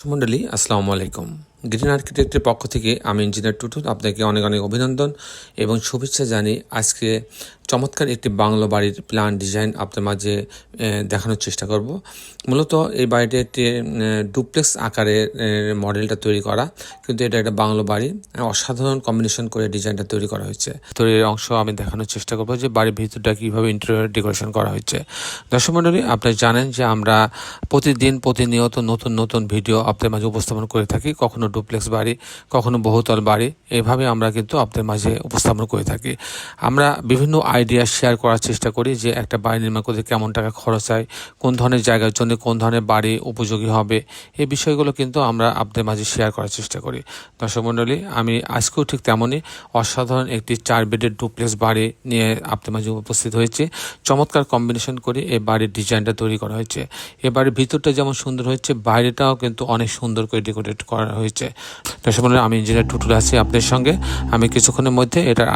মণ্ডলী আসসালামু আলাইকুম। গ্রিন আর্কিটেক্টের পক্ষ থেকে আমি ইঞ্জিনিয়ার টুটুল, আপনাকে অনেক অনেক অভিনন্দন এবং শুভেচ্ছা জানি আজকে চমৎকার একটি বাংলো বাড়ির প্ল্যান ডিজাইন আপনার মাঝে দেখানোর চেষ্টা করব। মূলত এই বাড়িটি একটি ডুপ্লেক্স আকারের মডেলটা তৈরি করা। কিন্তু এটা একটা বাংলো বাড়ি। অসাধারণ কম্বিনেশন করে ডিজাইনটা তৈরি করা হয়েছে। তৈরির অংশ আমি দেখানোর চেষ্টা করব যে বাড়ির ভিতরটা কীভাবে ইন্টেরিয়র ডেকোরেশন করা হয়েছে। দর্শক মণ্ডলী, আপনি জানেন যে আমরা প্রতিদিন প্রতিনিয়ত নতুন নতুন ভিডিও আপনাদের মাঝে উপস্থাপন করে থাকি। কখনো ডুপ্লেক্স বাড়ি, কখনো বহুতল বাড়ি। এভাবে আমরা কিন্তু আপনাদের মাঝে উপস্থাপন করে থাকি। আমরা বিভিন্ন আইডিয়া শেয়ার করার চেষ্টা করি যে একটা বাড়ি নির্মাণ করতে কেমন টাকা খরচ হয়, কোন ধরনের জায়গার জন্য কোন ধরনের বাড়ি উপযোগী হবে, এই বিষয়গুলো কিন্তু আমরা আপনাদের মাঝে শেয়ার করার চেষ্টা করি। দর্শক মণ্ডলী, আমি আজকেও ঠিক তেমনই অসাধারণ একটি চার বেডের ডুপ্লেক্স বাড়ি নিয়ে আপনাদের মাঝে উপস্থিত হয়েছে। চমৎকার কম্বিনেশন করে এই বাড়ির ডিজাইনটা তৈরি করা হয়েছে। এ বাড়ির ভিতরটা যেমন সুন্দর হয়েছে, বাইরেটাও কিন্তু অনেক সুন্দর করে ডেকোরেট করা হয়েছে। দর্শক মণ্ডলী, আমি ইঞ্জিনিয়ার টুটুল আছি আপনাদের সঙ্গে। আমি কিছুক্ষণের মধ্যে এটার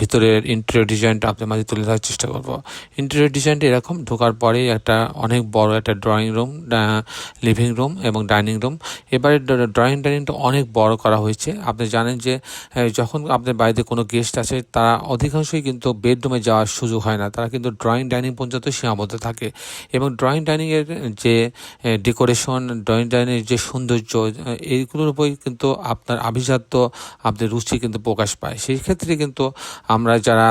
ভিতরের ইন্টেরিয়র ডিজাইনটা আপনাদের মাঝে তুলে ধরার চেষ্টা করব। ইন্টেরিয়র ডিজাইনটা এরকম, ঢোকার পরেই একটা অনেক বড় একটা ড্রয়িং রুম লিভিং রুম এবং ডাইনিং রুম এবারে ড্রয়িং ডাইনিংটা অনেক বড় করা হয়েছে। আপনি জানেন যে যখন আপনার বাড়িতে কোনো গেস্ট আসে, তারা অধিকাংশই কিন্তু বেডরুমে যাওয়ার সুযোগ হয় না। তারা কিন্তু ড্রয়িং ডাইনিং পর্যন্ত সীমাবদ্ধ থাকে এবং ড্রয়িং ডাইনিংয়ের যে ডেকোরেশন ড্রয়িং ডাইনিংয়ের যে সৌন্দর্য এইগুলোর উপরই কিন্তু আপনার আভিজাত্য, আপনার রুচি কিন্তু প্রকাশ পায়। সেই ক্ষেত্রে কিন্তু আমরা যারা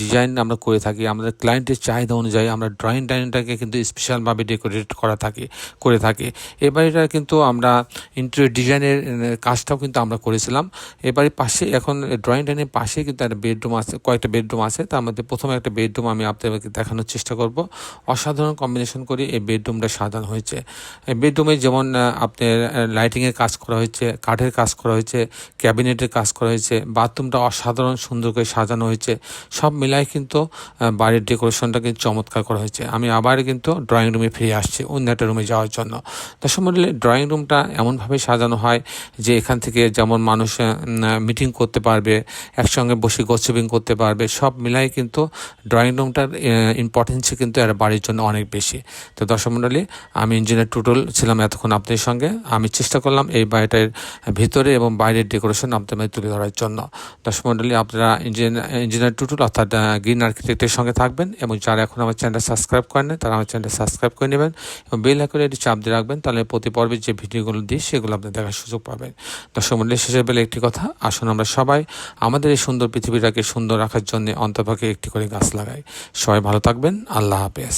ডিজাইন আমরা করে থাকি, আমাদের ক্লায়েন্টের চাহিদা অনুযায়ী আমরা ড্রয়িং ডাইনিংটাকে কিন্তু স্পেশালভাবে ডেকোরেট করা থাকি, করে থাকি। এবারে কিন্তু আমরা ইন্টেরিয়র ডিজাইনের কাজটাও কিন্তু আমরা করেছিলাম। এবারে পাশে, এখন ড্রয়িং ডাইনের পাশে কিন্তু একটা বেডরুম আছে, কয়েকটা বেডরুম আছে। তার মধ্যে প্রথমে একটা বেডরুম আমি আপনাদেরকে দেখানোর চেষ্টা করব। অসাধারণ কম্বিনেশন করে এই বেডরুমটা সাজানো হয়েছে। এই বেডরুমে যেমন আপনার লাইটিংয়ের কাজ করা হয়েছে, কাঠের কাজ করা হয়েছে ক্যাবিনেটের কাজ করা হয়েছে বাথরুমটা অসাধারণ সুন্দর করে সাজানো হয়েছে। সব মিলাই কিন্তু বাড়ির ডেকোরেশনটা কিন্তু চমৎকার করা হয়েছে। আমি আবার কিন্তু ড্রয়িং রুমে ফিরে আসছি অন্য একটা রুমে যাওয়ার জন্য। দর্শক মন্ডলী ড্রয়িং রুমটা এমনভাবে সাজানো হয় যে এখান থেকে যেমন মানুষ মিটিং করতে পারবে, একসঙ্গে বসে গোসিপিং করতে পারবে, সব মিলাই কিন্তু ড্রয়িং রুমটার ইম্পর্টেন্সই কিন্তু এর বাড়ির জন্য অনেক বেশি। তো দর্শক মন্ডলী, আমি ইঞ্জিনিয়ার টুটল ছিলাম এতক্ষণ আপনাদের সঙ্গে। আমি চেষ্টা করলাম এই বাড়িটার ভিতরে এবং বাইরের ডেকোরেশন আপনাদের তুলে ধরার জন্য। দর্শক মন্ডলী, আপনারা ইঞ্জিনিয়ার ইঞ্জিনিয়ার টুটুল অর্থাৎ গ্রিন আর্কিটেক্টের সঙ্গে থাকবেন এবং যারা এখন আমার চ্যানেলটা সাবস্ক্রাইব করেন তারা আমার চ্যানেলটা সাবস্ক্রাইব করে নেবেন এবং বেল আইকনে একটি চাপ দিয়ে রাখবেন, তাহলে প্রতি পর্বে যে ভিডিওগুলো দিই, সেগুলো আপনি দেখার সুযোগ পাবেন। দর্শক মন্ডলের শেষের বেলা একটি কথা, আসুন আমরা সবাই আমাদের এই সুন্দর পৃথিবীটাকে সুন্দর রাখার জন্য অন্তর্ভাগে একটি করে গাছ লাগাই। সবাই ভালো থাকবেন, আল্লাহ হাফেজ।